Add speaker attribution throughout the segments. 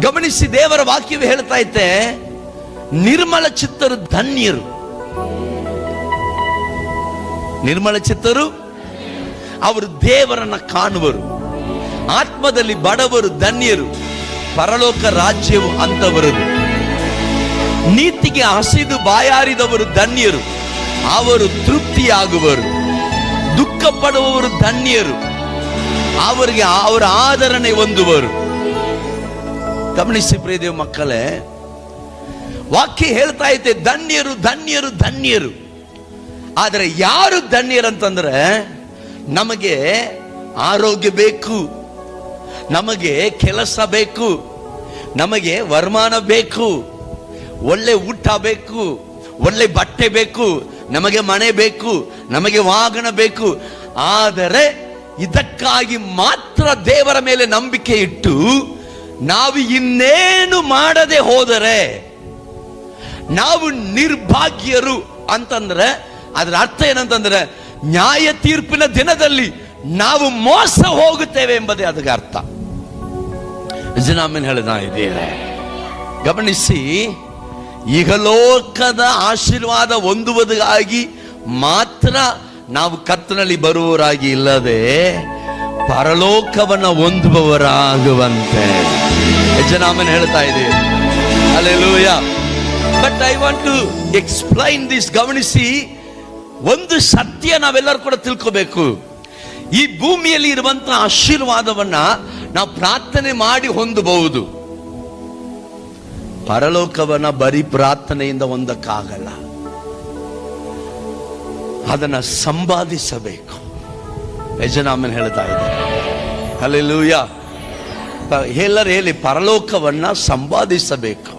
Speaker 1: ಗಮನಿಸಿ ದೇವರ ವಾಕ್ಯವೇ ಹೇಳ್ತಾ ಇತ್ತೆ ನಿರ್ಮಲ ಚಿತ್ತರು ಧನ್ಯರು. ನಿರ್ಮಲ ಚಿತ್ತರು, ಅವರು ದೇವರನ್ನ ಕಾಣುವರು. ಆತ್ಮದಲ್ಲಿ ಬಡವರು ಧನ್ಯರು, ಪರಲೋಕ ರಾಜ್ಯವು ಅಂತವರದು. ನೀತಿಗೆ ಹಸಿದು ಬಾಯಾರಿದವರು ಧನ್ಯರು, ಅವರು ತೃಪ್ತಿಯಾಗುವರು. ದುಃಖ ಪಡುವವರು ಧನ್ಯರು, ಅವರಿಗೆ ಅವರ ಆದರಣೆ ಹೊಂದುವರು. ಗಮನಿಸಿ ಪ್ರಿಯದೇವ ಮಕ್ಕಳೇ, ವಾಕ್ಯ ಹೇಳ್ತಾ ಐತೆ ಧನ್ಯರು ಧನ್ಯರು ಧನ್ಯರು. ಆದರೆ ಯಾರು ಧನ್ಯರಂತಂದ್ರೆ ನಮಗೆ ಆರೋಗ್ಯ ಬೇಕು, ನಮಗೆ ಕೆಲಸ ಬೇಕು, ನಮಗೆ ವರಮಾನ ಬೇಕು, ಒಳ್ಳೆ ಊಟ ಬೇಕು, ಒಳ್ಳೆ ಬಟ್ಟೆ ಬೇಕು, ನಮಗೆ ಮನೆ ಬೇಕು, ನಮಗೆ ವಾಹನ ಬೇಕು. ಆದರೆ ಇದಕ್ಕಾಗಿ ಮಾತ್ರ ದೇವರ ಮೇಲೆ ನಂಬಿಕೆ ಇಟ್ಟು ನಾವು ಇನ್ನೇನು ಮಾಡದೆ ಹೋದರೆ ನಾವು ನಿರ್ಭಾಗ್ಯರು ಅಂತಂದ್ರೆ, ಅದರ ಅರ್ಥ ಏನಂತಂದ್ರೆ, ನ್ಯಾಯ ತೀರ್ಪಿನ ದಿನದಲ್ಲಿ ನಾವು ಮೋಸ ಹೋಗುತ್ತೇವೆ ಎಂಬುದೇ ಅದಕ್ಕೆ ಅರ್ಥ. ಜನಾಮನ್ ಹೇಳಿದ ಇದೆಯೇ ಗಮನಿಸಿ, ಇಹಲೋಕದ ಆಶೀರ್ವಾದ ಹೊಂದುವುದಾಗಿ ಮಾತ್ರ ನಾವು ಕತ್ತನಲ್ಲಿ ಬರುವವರಾಗಿ ಇಲ್ಲದೆ ಪರಲೋಕವನ್ನ ಹೊಂದುವವರಾಗುವಂತೆ. ಯಜನಾಮನ್ ಹೇಳ್ತಾ ಇದೆ hallelujah but I want to explain this ಗಮನಿಸಿ. ಒಂದು ಸತ್ಯ ನಾವೆಲ್ಲರೂ ಕೂಡ ತಿಳ್ಕೋಬೇಕು. ಈ ಭೂಮಿಯಲ್ಲಿ ಇರುವಂತಹ ಆಶೀರ್ವಾದವನ್ನ ನಾವು ಪ್ರಾರ್ಥನೆ ಮಾಡಿ ಹೊಂದಬಹುದು. ಪರಲೋಕವನ್ನ ಬರೀ ಪ್ರಾರ್ಥನೆಯಿಂದ ಹೊಂದಕ್ಕಾಗಲ್ಲ. ಅದನ್ನ ಸಂಪಾದಿಸಬೇಕು. ಯಜನಾಮನ್ ಹೇಳ್ತಾ ಇದೆ ಅಲ್ಲಿ ಲೂಯ ಎಲ್ಲರೂ ಹೇಳಿ, ಪರಲೋಕವನ್ನ ಸಂಪಾದಿಸಬೇಕು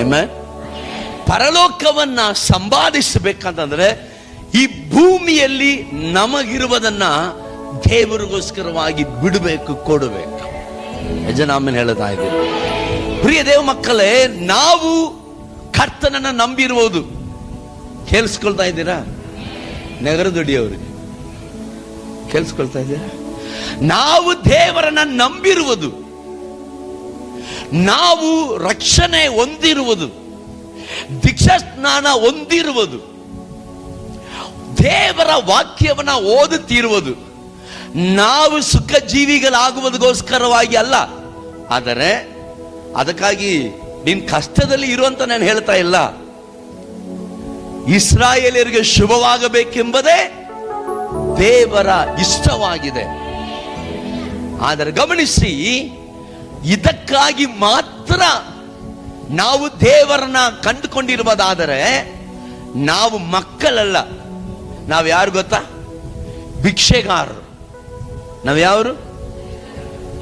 Speaker 1: ಏಮ? ಪರಲೋಕವನ್ನ ಸಂಪಾದಿಸಬೇಕಂತಂದ್ರೆ ಈ ಭೂಮಿಯಲ್ಲಿ ನಮಗಿರುವುದನ್ನ ದೇವರಿಗೋಸ್ಕರವಾಗಿ ಬಿಡಬೇಕು, ಕೊಡಬೇಕು. ಯಜನಾಮನ್ ಹೇಳ್ತಾ ಇದ್ದೀವಿ ಪ್ರಿಯ ದೇವ ಮಕ್ಕಳೇ, ನಾವು ಕರ್ತನನ್ನ ನಂಬಿರುವುದು. ಕೇಳಿಸ್ಕೊಳ್ತಾ ಇದ್ದೀರಾ? ನಗರ ದುಡಿಯವ್ರಿಗೆ ಕೇಳಿಸ್ಕೊಳ್ತಾ ಇದ್ದೀರಾ? ನಾವು ದೇವರನ್ನ ನಂಬಿರುವುದು. ನಾವು ರಕ್ಷಣೆ ಹೊಂದಿರುವುದು. ದೀಕ್ಷಾ ಸ್ನಾನ ಹೊಂದಿರುವುದು. ದೇವರ ವಾಕ್ಯವನ್ನ ಓದುತ್ತಿರುವುದು. ನಾವು ಸುಖ ಜೀವಿಗಳಾಗುವುದಕ್ಕೋಸ್ಕರವಾಗಿ ಅಲ್ಲ. ಆದರೆ ಅದಕ್ಕಾಗಿ ನಿನ್ ಕಷ್ಟದಲ್ಲಿ ಇರುವಂತ ನಾನು ಹೇಳ್ತಾ ಇಲ್ಲ. ಇಸ್ರಾಯೇಲಿಯರಿಗೆ ಶುಭವಾಗಬೇಕೆಂಬುದೇ ದೇವರ ಇಷ್ಟವಾಗಿದೆ. ಆದರೆ ಗಮನಿಸಿ, ಇದಕ್ಕಾಗಿ ಮಾತ್ರ ನಾವು ದೇವರನ್ನ ಕಂಡುಕೊಂಡಿರುವುದಾದರೆ ನಾವು ಮಕ್ಕಳಲ್ಲ. ನಾವು ಯಾರು ಗೊತ್ತಾ? ಭಿಕ್ಷೆಗಾರರು. ನಾವು ಯಾರು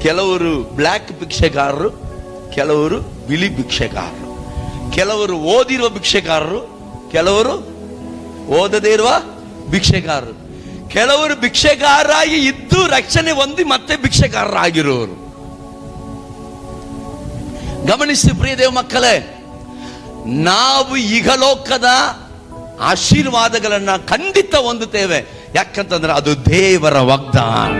Speaker 1: ಕೆಲವರು ಬ್ಲ್ಯಾಕ್ ಭಿಕ್ಷೆಗಾರರು, ಕೆಲವರು ಬಿಳಿ ಭಿಕ್ಷೆಗಾರರು, ಕೆಲವರು ಓದಿರುವ ಭಿಕ್ಷೆಗಾರರು ಕೆಲವರು ಓದದೇ ಇರುವ ಭಿಕ್ಷೆಗಾರರು. ಕೆಲವರು ಭಿಕ್ಷೆಗಾರರಾಗಿ ಇದ್ದು ರಕ್ಷಣೆ ಹೊಂದಿ ಮತ್ತೆ ಭಿಕ್ಷೆಗಾರರಾಗಿರೋರು ಗಮನಿಸಿ ಪ್ರಿಯದೇವ ಮಕ್ಕಳೇ, ನಾವು ಇಹಲೋಕದ ಆಶೀರ್ವಾದಗಳನ್ನ ಖಂಡಿತ ಹೊಂದುತ್ತೇವೆ. ಯಾಕಂತಂದ್ರೆ ಅದು ದೇವರ ವಾಗ್ದಾನ.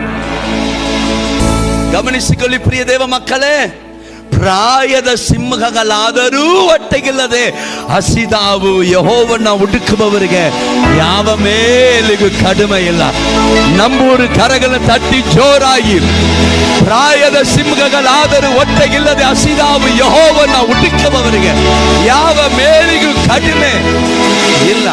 Speaker 1: ಗಮನಿಸಿಕೊಳ್ಳಿ ಪ್ರಿಯ ದೇವ ಮಕ್ಕಳೇ ಪ್ರಾಯದ ಸಿಂಹಗಳಾದರೂ ಒಟ್ಟಗಿಲ್ಲದೆ ಹಸಿದಾವು ಯಹೋವನ್ನ ಹುಡುಕುವವರಿಗೆ ಯಾವ ಮೇಲಿಗೂ ಕಡಿಮೆ ಇಲ್ಲ ನಮ್ಮೂರು ಕರಗಳ ತಟ್ಟಿ ಜೋರಾಗಿ ಪ್ರಾಯದ ಸಿಂಹಗಳಾದರೂ ಒಟ್ಟಗಿಲ್ಲದೆ ಹಸಿದಾವು ಯಹೋವನ್ನ ಹುಡುಕುವವರಿಗೆ ಯಾವ ಮೇಲಿಗೂ ಕಡಿಮೆ ಇಲ್ಲ